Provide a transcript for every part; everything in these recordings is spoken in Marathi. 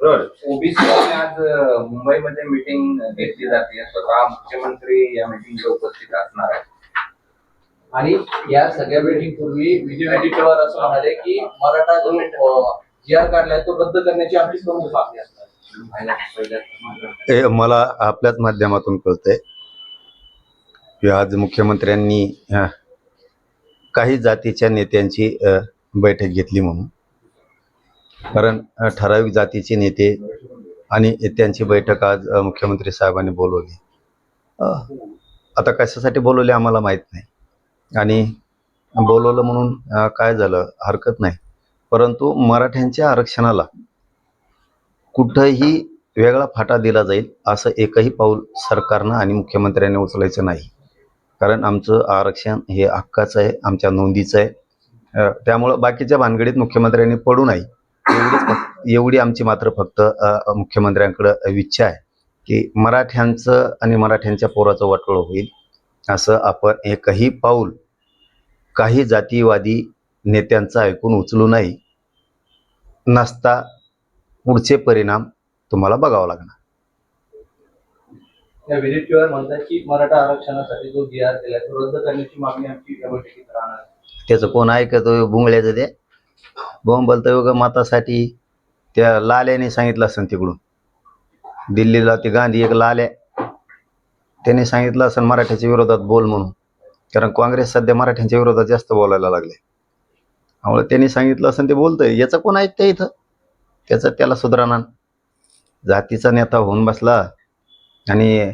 ओबीसी आज मुंबईमध्ये मीटिंग घेतली जाते. स्वतः मुख्यमंत्री या मीटिंगला उपस्थित असणार आहेत. आणि या सगळ्या मीटिंग पूर्वी विजय वडेट्टीवार असं म्हणाले की मराठा जो जी आर काढलाय तो रद्द करण्याची आमची प्रमुख मागणी असणार मला आपल्याच माध्यमातून कळतंय की आज मुख्यमंत्र्यांनी काही जातीच्या नेत्यांची बैठक घेतली म्हणून. कारण ठराविक जातीचे नेते आणि त्यांची बैठक आज मुख्यमंत्री साहेबांनी बोलवली. आता कशासाठी बोलवली आम्हाला माहीत नाही. आणि बोलवलं म्हणून काय झालं? हरकत नाही. परंतु मराठ्यांच्या आरक्षणाला कुठंही वेगळा फाटा दिला जाईल असं एकही पाऊल सरकारनं आणि मुख्यमंत्र्यांनी उचलायचं नाही. कारण आमचं आरक्षण हे हक्काचं आहे आमच्या नोंदीचं आहे. त्यामुळं बाकीच्या भानगडीत मुख्यमंत्र्यांनी पडू नाही एवढीच एवढी आमची मात्र फक्त मुख्यमंत्र्यांकडं इच्छा आहे की मराठ्यांचं आणि मराठ्यांच्या पोराचं वाटोळं होईल. असं आपण एकही पाऊल काही जातीवादी नेत्यांचं ऐकून उचलू नाही. नसता पुढचे परिणाम तुम्हाला बघावं लागणार. या वडेट्टीवार म्हणतात की मराठा आरक्षणासाठी जो जी आर दिलाय तो रद्द करण्याची मागणी आमची या बैठकीत राहणार? आहे. त्याचं कोण ऐकतो? बुंगळ्याचं ते? बोंबलतं योग मतासाठी त्या लाल्याने सांगितलं असेल तिकडून. दिल्लीला ते गांधी एक लाल्या. त्याने सांगितलं असेल मराठ्याच्या विरोधात बोल म्हणून. कारण काँग्रेस सध्या मराठ्यांच्या विरोधात जास्त बोलायला लागले. त्यामुळे त्यांनी सांगितलं असेल ते बोलतंय. याचं कोण ऐकतंय इथं? त्याचं त्याला सुधारणा जातीचा नेता होऊन बसला आणि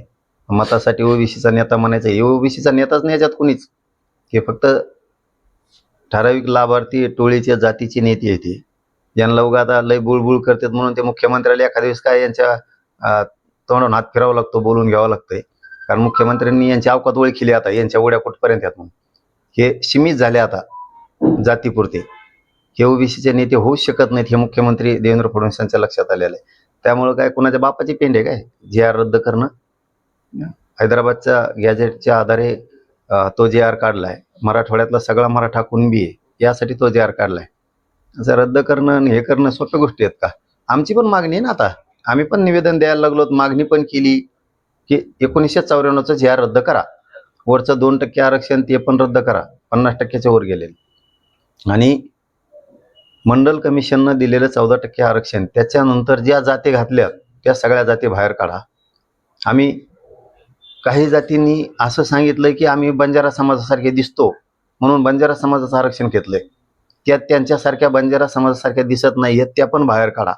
मतासाठी ओबीसीचा नेता म्हणायचा. हे ओबीसीचा नेताच नाही याच्यात कुणीच. हे फक्त ठराविक लाभार्थी टोळीच्या जातीची नेते आहे ती. यांना उगा आता लय बुळबुळ करतात म्हणून ते मुख्यमंत्र्याला एखाद्या दिवस काय यांच्या अं, तोंडावरून हात फिरावं लागतो बोलून घ्यावं लागतंय. कारण मुख्यमंत्र्यांनी यांची अवकात ओळखली आता यांच्या उड्या कुठपर्यंत आहेत म्हणून. हे सीमित झाले आता जातीपुरते. हे ओबीसीचे नेते होऊच शकत नाहीत हे मुख्यमंत्री देवेंद्र फडणवीस यांच्या लक्षात आलेलं आहे. त्यामुळं काय कोणाच्या बापाची पेंड आहे काय? जी आर रद्द करणं? हैदराबादच्या गॅजेटच्या आधारे तो जे आर काढलाय. मराठवाड्यातला सगळा मराठा कुणबी आहे यासाठी तो जे आर काढलाय. असं रद्द करणं आणि हे करणं सोप्या गोष्टी आहेत का? आमची पण मागणी आहे ना आता. आम्ही पण निवेदन द्यायला लागलो मागणी पण केली की एकोणीसशे चौऱ्याण्णवचं जे आर रद्द करा. वरचं दोन टक्के आरक्षण ते पण रद्द करा. पन्नास टक्क्याच्या वर गेलेले. आणि मंडल कमिशननं दिलेलं चौदा टक्के आरक्षण त्याच्यानंतर ज्या जाती घातल्या त्या सगळ्या जाती बाहेर काढा. आम्ही काही जातींनी असं सांगितलं की आम्ही बंजारा समाजासारखे दिसतो म्हणून बंजारा समाजाचं आरक्षण घेतलंय. त्यात त्यांच्यासारख्या बंजारा समाजासारख्या दिसत नाही आहेत त्या पण बाहेर काढा.